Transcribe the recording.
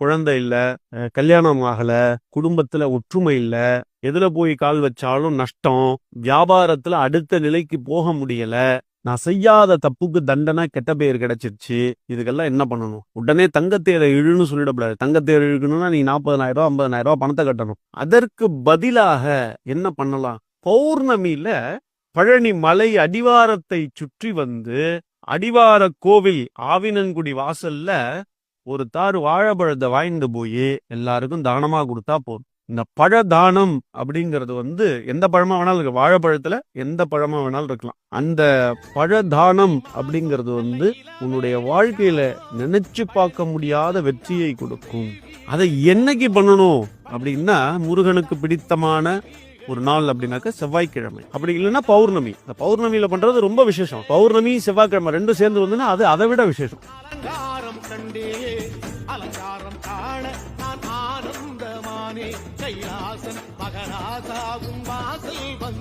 குழந்தை இல்ல அஹ் கல்யாணம் ஆகல குடும்பத்துல ஒற்றுமை இல்லை எதுல போய் கால் வச்சாலும் நஷ்டம் வியாபாரத்துல அடுத்த நிலைக்கு போக முடியல நான் செய்யாத தப்புக்கு தண்டனை கெட்ட பேர் கிடைச்சிருச்சு இதுக்கெல்லாம் என்ன பண்ணணும்? உடனே தங்கத்தேரை இழுன்னு சொல்லிடக்கூடாது. தங்கத்தேர் இழுக்கணும்னா நீ நாற்பதனாயிரம் ரூபா ஐம்பதனாயிரம் ரூபா பணத்தை கட்டணும். அதற்கு பதிலாக என்ன பண்ணலாம்? பௌர்ணமியில பழனி மலை அடிவாரத்தை சுற்றி வந்து அடிவார கோவில் ஆவினன்குடி வாசல்ல ஒரு தாறு வாழைப்பழத்தை வாங்கிட்டு போய் எல்லாருக்கும் தானமாக கொடுத்தா போதும். இந்த பழ தானம் அப்படிங்கிறது வந்து எந்த பழமா வேணாலும் இருக்கு வாழைப்பழத்துல எந்த பழமா வேணாலும் இருக்கலாம். அந்த பழ தானம் அப்படிங்கிறது வந்து உன்னுடைய வாழ்க்கையில நினைச்சு பார்க்க முடியாத வெற்றியை கொடுக்கும். அதை என்னைக்கு பண்ணணும் அப்படின்னா முருகனுக்கு பிடித்தமான ஒரு நாள் அப்படின்னாக்க செவ்வாய்க்கிழமை. அப்படி இல்லைன்னா பௌர்ணமி. இந்த பௌர்ணமியில பண்றது ரொம்ப விசேஷம். பௌர்ணமி செவ்வாய்க்கிழமை ரெண்டும் சேர்ந்து வந்துன்னா அது அதை விட விசேஷம். அலங்காரம் கண்டே அலங்காரம் காண நான் ஆனந்தமானே. கைலாசன் மகராசாவும் வாசல் வந்து